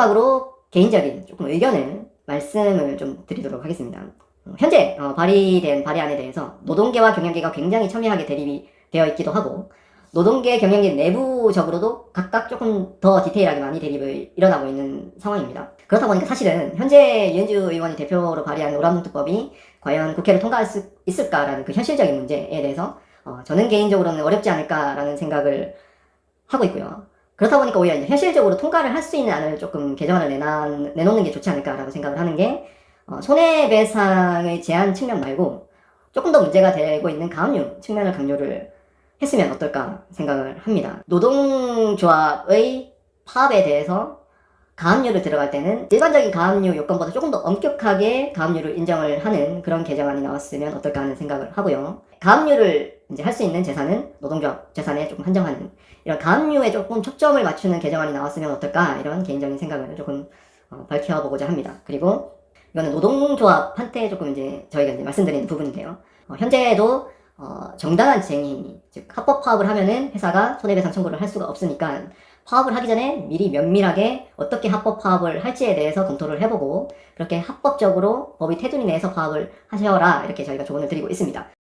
마지막으로 개인적인 조금 의견을 말씀을 좀 드리도록 하겠습니다. 어, 현재 어, 발의된 발의안에 대해서 노동계와 경영계가 굉장히 첨예하게 대립이 되어 있기도 하고 노동계 경영계 내부적으로도 각각 조금 더 디테일하게 많이 대립을 일어나고 있는 상황입니다. 그렇다 보니까 사실은 현재 유현주 의원이 대표로 발의한 노란봉투법이 과연 국회를 통과할 수 있을까라는 그 현실적인 문제에 대해서 어, 저는 개인적으로는 어렵지 않을까라는 생각을 하고 있고요. 그렇다 보니까 오히려 현실적으로 통과를 할 수 있는 안을 조금 개정안을 내놔, 내놓는 게 좋지 않을까라고 생각을 하는 게 어, 손해배상의 제한 측면 말고 조금 더 문제가 되고 있는 가압류 측면을 강조를 했으면 어떨까 생각을 합니다. 노동조합의 파업에 대해서 가압류를 들어갈 때는 일반적인 가압류 요건보다 조금 더 엄격하게 가압류를 인정을 하는 그런 개정안이 나왔으면 어떨까 하는 생각을 하고요. 가압류를 이제 할 수 있는 재산은 노동조합 재산에 조금 한정하는 이런 가압류에 조금 초점을 맞추는 개정안이 나왔으면 어떨까 이런 개인적인 생각을 조금 어, 밝혀보고자 합니다. 그리고 이거는 노동조합한테 조금 이제 저희가 이제 말씀드리는 부분인데요. 어, 현재도 어, 정당한 쟁의, 즉 합법 파업을 하면은 회사가 손해배상 청구를 할 수가 없으니까 파업을 하기 전에 미리 면밀하게 어떻게 합법 파업을 할지에 대해서 검토를 해보고 그렇게 합법적으로 법이 테두리 내에서 파업을 하셔라 이렇게 저희가 조언을 드리고 있습니다.